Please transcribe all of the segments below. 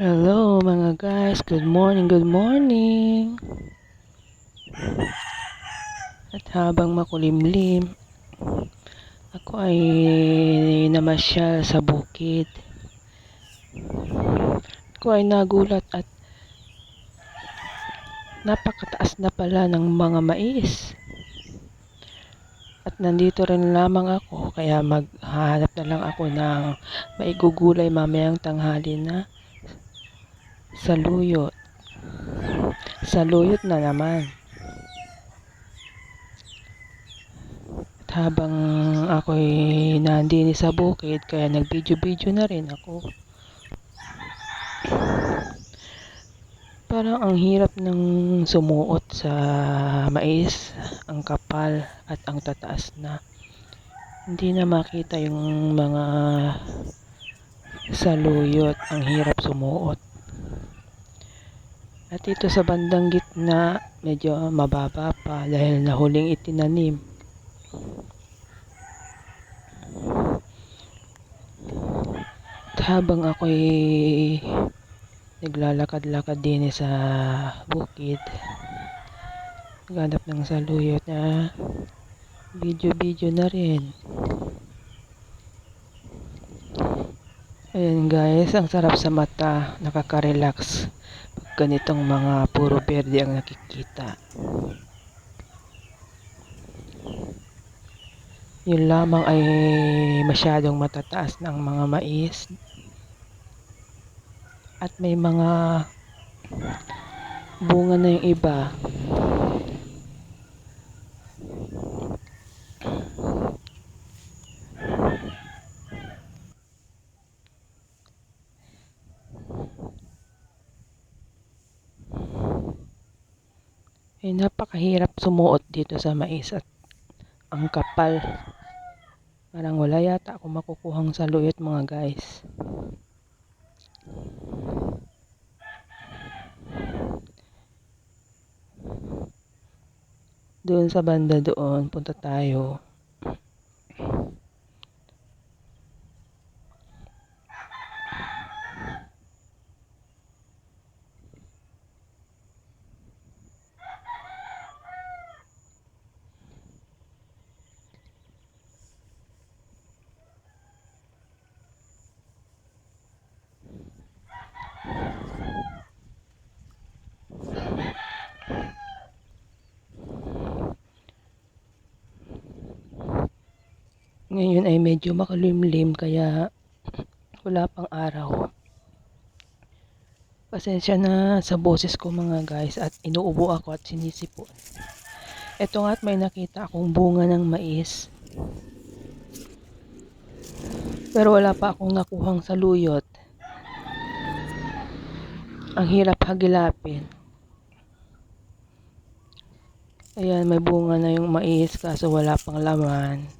Hello mga guys, good morning, good morning. At habang makulimlim, ako ay namasyal sa bukid. Ako ay nagulat at napakataas na pala ng mga mais. At nandito rin lamang ako, kaya maghahanap na lang ako ng maigugulay mamayang tanghali na saluyot. Saluyot na naman. At habang ako'y nandini sa bukid, kaya nag-video-video na rin ako. Parang ang hirap ng sumuot sa mais, ang kapal at ang tataas na. Hindi na makita yung mga saluyot, ang hirap sumuot. At ito sa bandang gitna, medyo mababa pa dahil nahuling itinanim. At habang ako'y naglalakad-lakad din sa bukid, naghanap ng saluyot na video-video na rin. Ayan guys, ang sarap sa mata, nakaka-relax ganitong mga puro berde ang nakikita. Yun lamang ay masyadong matataas ng mga mais. At may mga bunga na yung iba. Eh, napakahirap sumuot dito sa mais at ang kapal. Parang wala yata ako makukuhang saluyot mga guys. Doon sa banda doon, punta tayo. Ngayon ay medyo makalimlim kaya wala pang araw. Pasensya na sa boses ko mga guys at inuubo ako at sinisipo. Ito nga at may nakita akong bunga ng mais. Pero wala pa akong nakuhang saluyot. Ang hirap hagilapin. Ayan, may bunga na yung mais kaso wala pang laman.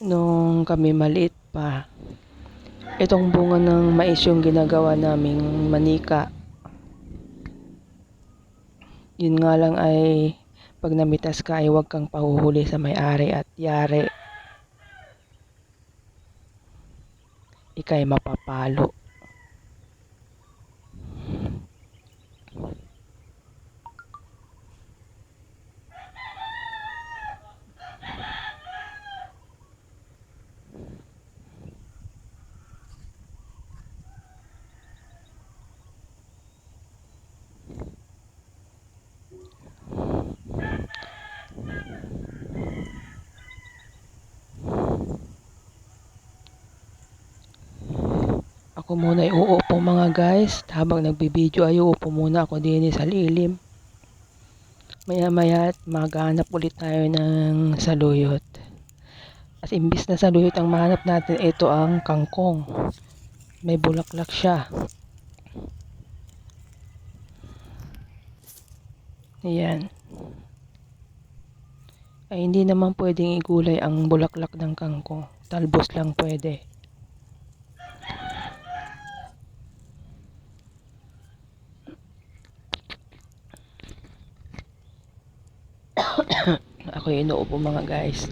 Nung kami maliit pa, itong bunga ng mais yung ginagawa naming manika. Yun nga lang ay pag namitas ka ay huwag kang pahuhuli sa may-ari at yari. Ika'y mapapalo. Ako muna ay uupo mga guys. Habang nagbibideo ay uupo muna ako din sa lilim. Maya maya at maghanap ulit tayo ng saluyot. At imbis na saluyot ang mahanap natin, ito ang kangkong. May bulaklak siya. Ayan. Ay hindi naman pwedeng igulay ang bulaklak ng kangkong. Talbos lang pwede. Ako yung inuupo mga guys.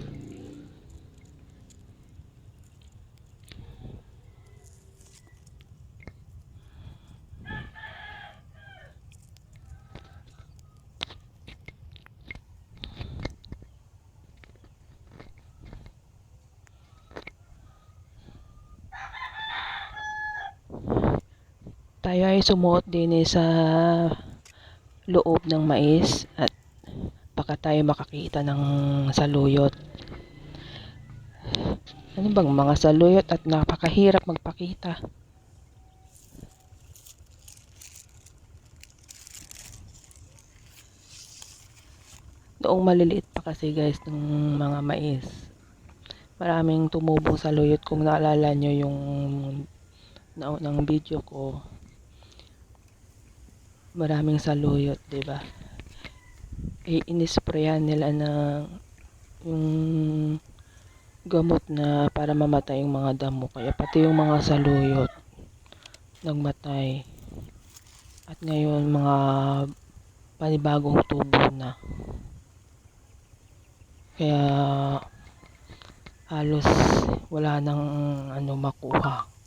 tayo ay sumuot din eh sa loob ng mais at tayo makakita ng saluyot. Ano bang mga saluyot at napakahirap magpakita. Noong maliliit pa kasi guys ng mga mais. Maraming tumubong saluyot kung naalala nyo yung naunang video ko. Maraming saluyot, 'di ba? Eh, inisprayan nila ng yung gamot na para mamatay yung mga damo. Kaya pati yung mga saluyot nagmatay. At ngayon mga panibagong tubo na. Kaya halos wala nang ano makuha.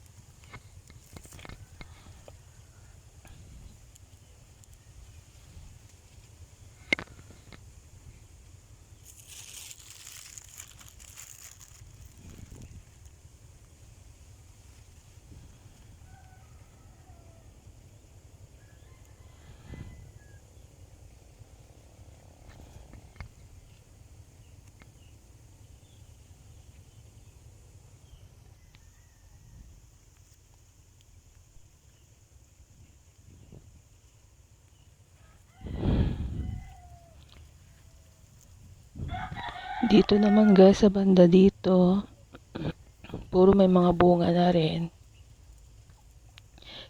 Dito naman guys sa banda dito, puro may mga bunga na rin.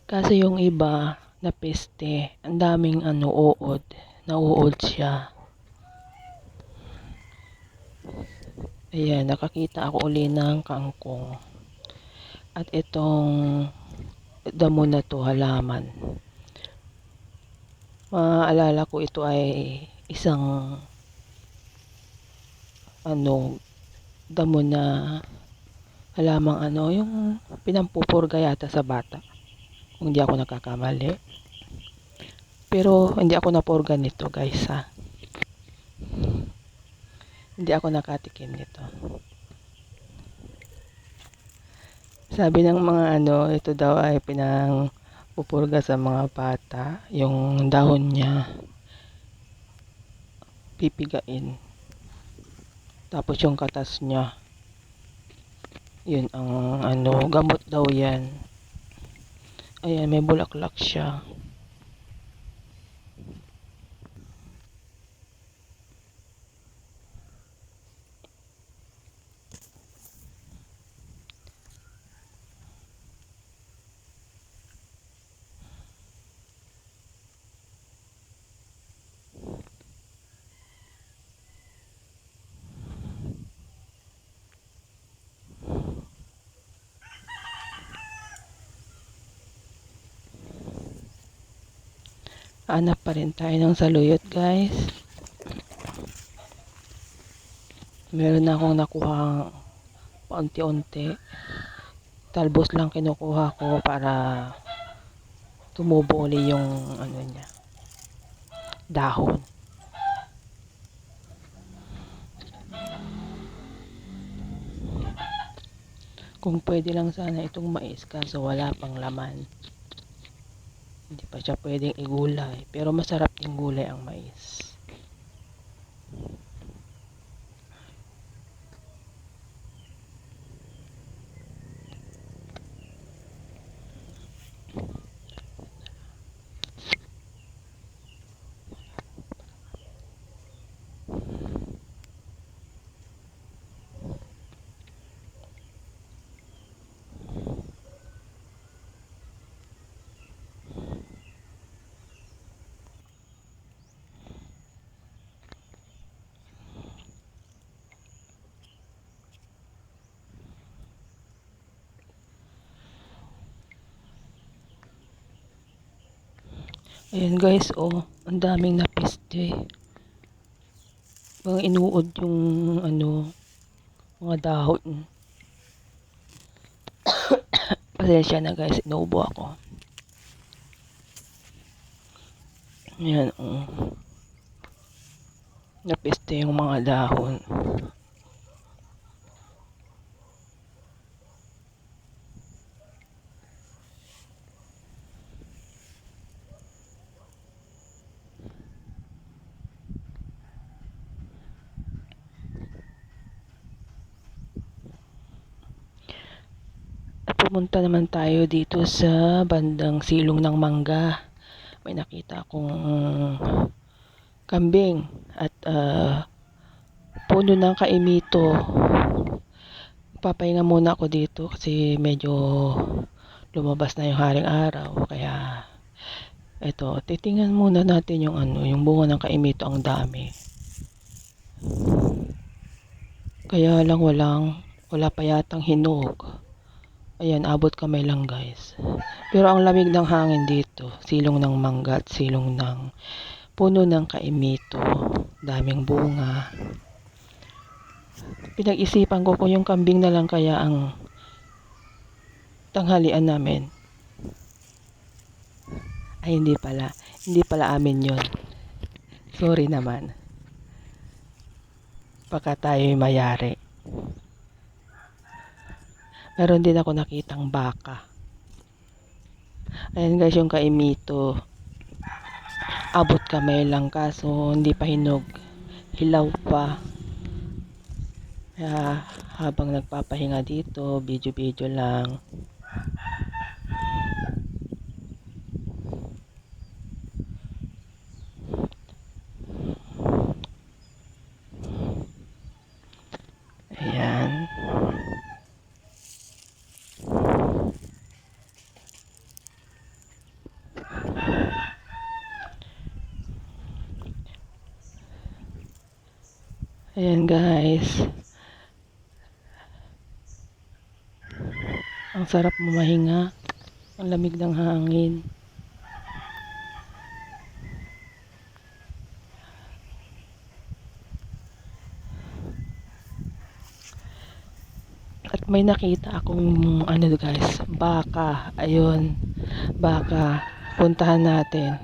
Kasi yung iba na peste, ang daming ano uod, nauod siya. Ayan, nakakita ako uli ng kangkong. At itong damo na to halaman. Maalala ko ito ay isang ano damo na halamang ano yung pinampupurga yata sa bata. Kung hindi ako nagkakamali. Pero hindi ako napurga nito guys ha. Hindi ako nakatikim nito. Sabi ng mga ano ito daw ay pinang pupurga sa mga bata yung dahon niya. Pipigain tapos yung katas niya. Yun ang ano, gamot daw yan. Ayan, may bulaklak siya. Hanap pa rin tayo ng saluyot guys. Meron na akong nakuha paunti-unti. Talbos lang kinukuha ko para tumubo yung ano niya. Dahon. Kung pwede lang sana itong mais kaso wala pang laman. Hindi pa siya pwedeng igulay. Pero masarap din gulay ang mais. Ayan guys, oh, ang daming napiste. Mga inuod yung ano, mga dahon. Pasensya na guys, inuubo ako. Ayan, oh. Napiste yung mga dahon. Pumunta naman tayo dito sa bandang silong ng mangga. May nakita akong kambing at ah, puno ng kaimito. Papahinga muna ako dito kasi medyo lumabas na yung haring araw. Kaya eto, titingnan muna natin yung ano, yung bunga ng kaimito ang dami. Kaya lang walang, wala pa yatang hinog. Ayan, abot kamay lang guys. Pero ang lamig ng hangin dito, silong ng mangga at silong ng puno ng kaimito. Daming bunga. Pinag-isipan ko kung yung kambing na lang kaya ang tanghalian namin. Ay, hindi pala. Hindi pala amin yon. Sorry naman. Baka tayo'y mayari. Meron din ako nakitang baka. Ayan guys, yung kaimito. Abot kamay lang kaso hindi pa hinog. Hilaw pa. Kaya habang nagpapahinga dito, video-video lang. Ayan. Ayan guys. Ang sarap mamahinga. Ang lamig ng hangin. At may nakita akong ano guys, baka. Ayun. Baka. Puntahan natin.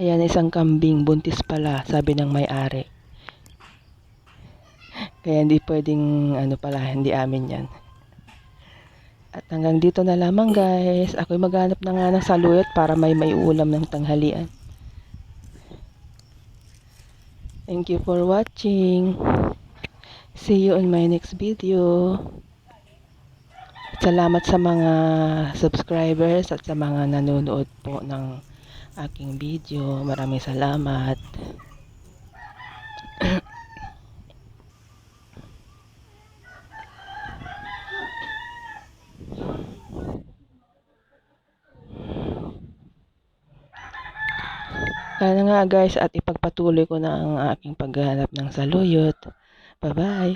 Ayan, isang kambing, buntis pala, sabi ng may-ari. Kaya hindi pwedeng, ano pala, hindi amin yan. At hanggang dito na lamang guys. Ako'y maghanap na nga ng saluyot para may maiulam ng tanghalian. Thank you for watching. See you in my next video. Salamat sa mga subscribers at sa mga nanonood po ng aking video. Maraming salamat. Kaya nga guys at ipagpatuloy ko na ang aking paghahanap ng saluyot. Bye-bye.